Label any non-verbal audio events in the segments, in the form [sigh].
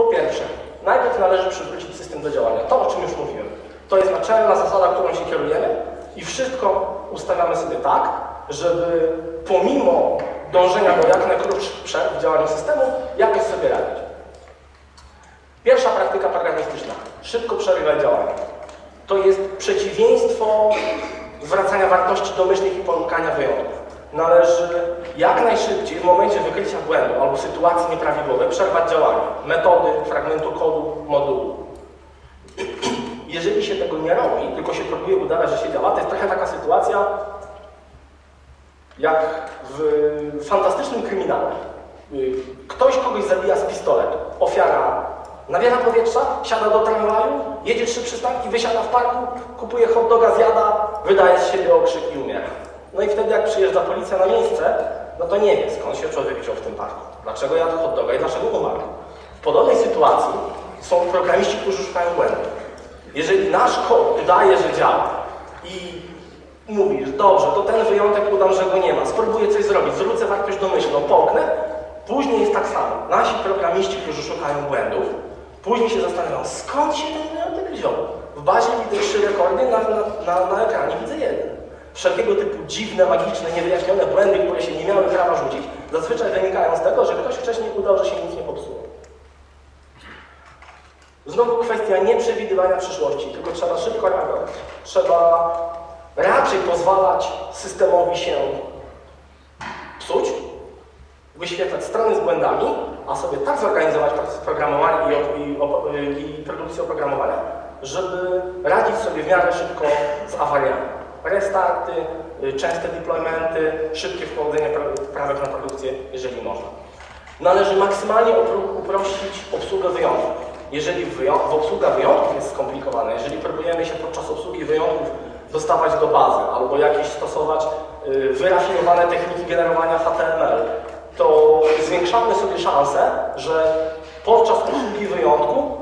Po pierwsze, najpierw należy przywrócić system do działania. To, o czym już mówiłem. To jest naczelna zasada, którą się kierujemy i wszystko ustawiamy sobie tak, żeby pomimo dążenia do jak najkrótszych przerw w działaniu systemu, jakoś sobie radzić. Pierwsza praktyka programistyczna. Szybko przerywać działanie. To jest przeciwieństwo zwracania wartości domyślnych i pomykania wyjątków. Należy jak najszybciej w momencie wykrycia błędu albo sytuacji nieprawidłowej przerwać działanie. Metody, fragmentu kodu, modułu. Jeżeli się tego nie robi, tylko się próbuje udawać, że się działa, to jest trochę taka sytuacja jak w fantastycznym kryminale. Ktoś kogoś zabija z pistoletu. Ofiara nabiera powietrza, siada do tramwaju, jedzie trzy przystanki, wysiada w parku, kupuje hot doga, zjada, wydaje z siebie okrzyk i umiera. No i wtedy jak przyjeżdża policja na miejsce, no to nie wie skąd się człowiek wziął w tym parku. Dlaczego jadł hot doga i dlaczego umarł. W podobnej sytuacji są programiści, którzy szukają błędów. Jeżeli nasz kod udaje, że działa i mówisz, dobrze, to ten wyjątek udam, że go nie ma, spróbuję coś zrobić, zwrócę wartość domyślną, połknę, później jest tak samo. Nasi programiści, którzy szukają błędów, później się zastanawiają, skąd się ten wyjątek wziął. W bazie widzę trzy rekordy, na, na, na, na ekranie widzę jeden. Wszelkiego typu dziwne, magiczne, niewyjaśnione błędy, które się nie miały prawa rzucić, zazwyczaj wynikają z tego, że ktoś wcześniej udał, że się nic nie popsuło. Znowu kwestia nieprzewidywania przyszłości, tylko trzeba szybko reagować. Trzeba raczej pozwalać systemowi się psuć, wyświetlać strony z błędami, a sobie tak zorganizować programowanie i, i, i produkcję oprogramowania, żeby radzić sobie w miarę szybko z awariami. Restarty, y, częste deploymenty, szybkie wprowadzenie prawek na produkcję, jeżeli można. Należy maksymalnie uprościć obsługę wyjątków. Jeżeli obsługa wyjątków jest skomplikowana, jeżeli próbujemy się podczas obsługi wyjątków dostawać do bazy albo jakieś stosować y, wyrafinowane techniki generowania HTML, to zwiększamy sobie szansę, że podczas obsługi wyjątku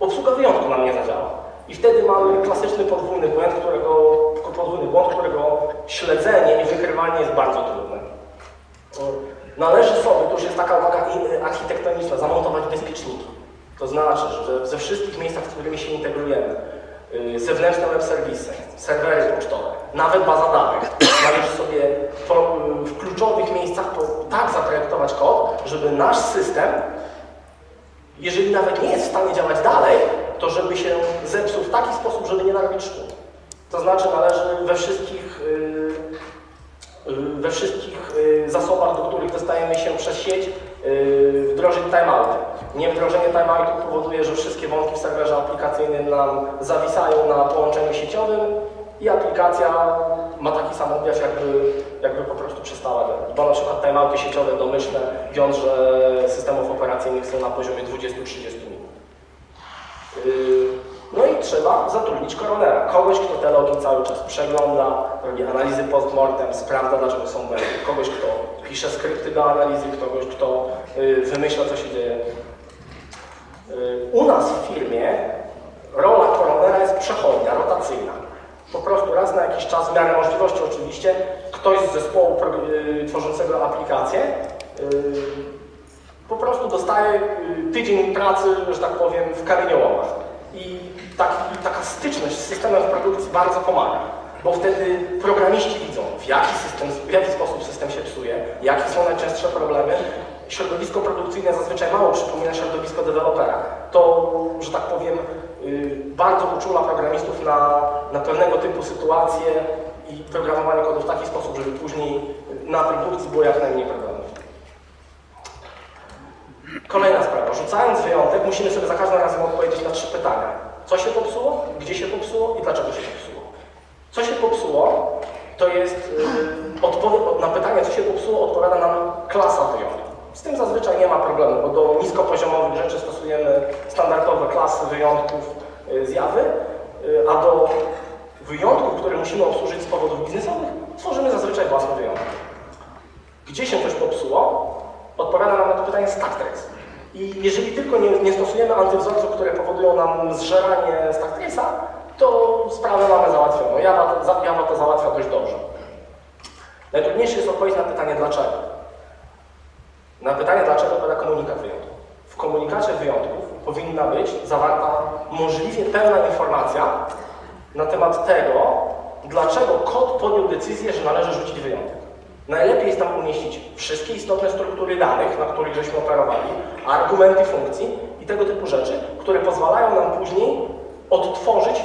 obsługa wyjątku nam nie zadziała. I wtedy mamy klasyczny podwójny błąd, którego, podwójny błąd, którego śledzenie i wykrywanie jest bardzo trudne. Należy sobie, to już jest taka uwaga architektoniczna, zamontować bezpieczniki. To znaczy, że ze wszystkich miejscach, z którymi się integrujemy, y, zewnętrzne web serwisy, serwery pocztowe, nawet baza danych, [coughs] należy sobie w kluczowych miejscach tak zaprojektować kod, żeby nasz system, jeżeli nawet nie jest w stanie działać dalej, to żeby się zepsuł w taki sposób, żeby nie narobić szkół. To znaczy należy we wszystkich, y, y, we wszystkich zasobach, do których dostajemy się przez sieć, wdrożyć timeouty. Niewdrożenie timeoutu powoduje, że wszystkie wątki w serwerze aplikacyjnym nam zawisają na połączeniu sieciowym i aplikacja ma taki sam objaw, jakby, jakby po prostu przestała działać. Bo na przykład timeouty sieciowe domyślne wiąże systemów operacyjnych są na poziomie 20-30 minut. Trzeba zatrudnić koronera, kogoś, kto te logi cały czas przegląda, robi analizy postmortem, sprawdza, dlaczego są błędy, kogoś, kto pisze skrypty do analizy, kogoś, kto yy, wymyśla, co się dzieje Y, u nas w firmie rola koronera jest przechodnia, rotacyjna. Po prostu raz na jakiś czas, w miarę możliwości oczywiście, ktoś z zespołu y, tworzącego aplikację y, po prostu dostaje tydzień pracy, że tak powiem, w kamieniołomach. I taki, taka styczność z systemem w produkcji bardzo pomaga, bo wtedy programiści widzą, w jaki, system, w jaki sposób system się psuje, jakie są najczęstsze problemy, środowisko produkcyjne zazwyczaj mało przypomina środowisko dewelopera. To, że tak powiem, y, bardzo uczula programistów na, na pewnego typu sytuacje i programowanie kodu w taki sposób, żeby później na produkcji było jak najmniej problemów. Kolejna sprawa. Rzucając wyjątek, musimy sobie za każdym razem odpowiedzieć na trzy pytania. Co się popsuło, gdzie się popsuło i dlaczego się popsuło. Co się popsuło, to jest yy, na pytanie, co się popsuło, odpowiada nam klasa wyjątku. Z tym zazwyczaj nie ma problemu, bo do niskopoziomowych rzeczy stosujemy standardowe klasy wyjątków y, zjawy, y, a do wyjątków, które musimy obsłużyć z powodów biznesowych, tworzymy zazwyczaj własne wyjątki. Gdzie się coś popsuło? Odpowiada nam na to pytanie stack trace. I jeżeli tylko nie, nie stosujemy antywzorców, które powodują nam zżeranie stack trace'a, to sprawę mamy załatwioną. Java, Java to załatwia dość dobrze. Najtrudniejsze jest odpowiedź na pytanie dlaczego. Na pytanie, dlaczego pada komunikat wyjątku. W komunikacie wyjątków powinna być zawarta możliwie pełna informacja na temat tego, dlaczego kod podjął decyzję, że należy rzucić wyjątek. Najlepiej jest tam umieścić wszystkie istotne struktury danych, na których żeśmy operowali, argumenty funkcji i tego typu rzeczy, które pozwalają nam później odtworzyć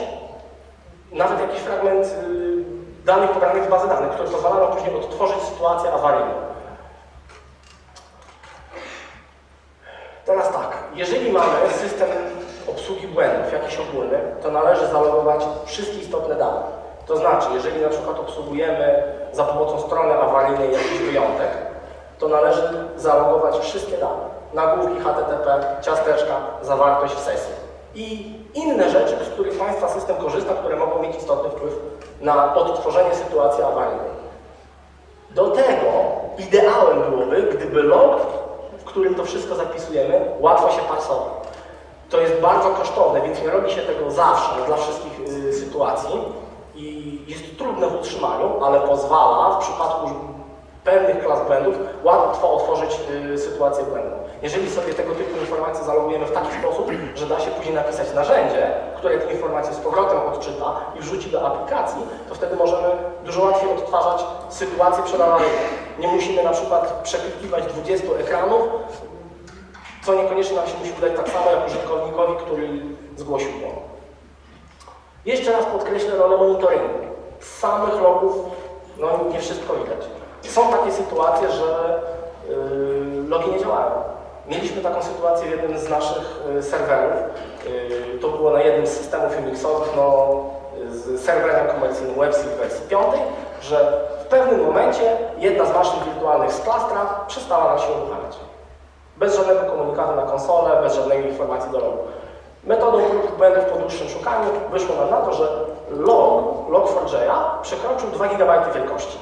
nawet jakiś fragment y, danych pobranych z bazy danych, które pozwala nam później odtworzyć sytuację awaryjną. Teraz tak, jeżeli mamy system obsługi błędów, jakiś ogólny, to należy zalogować wszystkie istotne dane. To znaczy, jeżeli na przykład obsługujemy za pomocą strony awaryjnej jakiś wyjątek, to należy zalogować wszystkie dane. Nagłówki HTTP, ciasteczka, zawartość w sesji. I inne rzeczy, z których Państwa system korzysta, które mogą mieć istotny wpływ na odtworzenie sytuacji awaryjnej. Do tego ideałem byłoby, gdyby log, w którym to wszystko zapisujemy, łatwo się parsował. To jest bardzo kosztowne, więc nie robi się tego zawsze dla wszystkich y, sytuacji i jest trudne w utrzymaniu, ale pozwala w przypadku pewnych klas błędów łatwo otworzyć y, sytuację błędu. Jeżeli sobie tego typu informacje zalogujemy w taki sposób, że da się później napisać narzędzie, które te informacje z powrotem odczyta i wrzuci do aplikacji, to wtedy możemy dużo łatwiej odtwarzać sytuację przedawaryjną. Nie musimy na przykład przeklikiwać 20 ekranów, co niekoniecznie nam się musi udać tak samo jak użytkownikowi, który zgłosił błąd. Jeszcze raz podkreślę rolę monitoringu. Z samych logów no, nie wszystko widać. Są takie sytuacje, że yy, logi nie działają. Mieliśmy taką sytuację w jednym z naszych y, serwerów. Y, to było na jednym z systemów Unixowych, no, z serwerem komercyjnym WebSync w wersji 5, że w pewnym momencie jedna z maszyn wirtualnych z klastra przestała nam się uruchamiać. Bez żadnego komunikatu na konsolę, bez żadnej informacji do logu. Metodą prób błędów po dłuższym szukaniu wyszło nam na to, że log, log4j przekroczył 2 GB wielkości.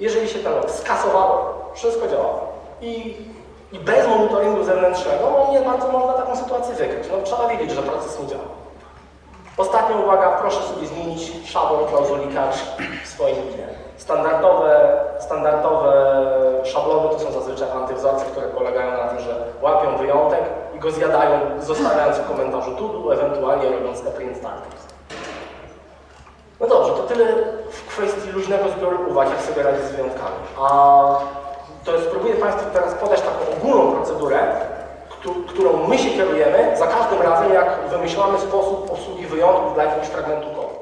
Jeżeli się ten log skasowało, wszystko działało. I, I bez monitoringu zewnętrznego no nie bardzo można taką sytuację wykryć. No, trzeba wiedzieć, że proces nie działa. Ostatnia uwaga, proszę sobie zmienić szablon klauzuli cache w swoim imię. Standardowe, standardowe szablony to są zazwyczaj antywzorce, które polegają na tym, że łapią wyjątek go zjadają, zostawiając w komentarzu to do, ewentualnie robiąc print starters. No dobrze, to tyle w kwestii luźnego zbioru uwag, jak sobie radzić z wyjątkami. A to spróbuję Państwu teraz podać taką ogólną procedurę, któ- którą my się kierujemy za każdym razem, jak wymyślamy sposób obsługi wyjątków dla jakiegoś fragmentu kodu.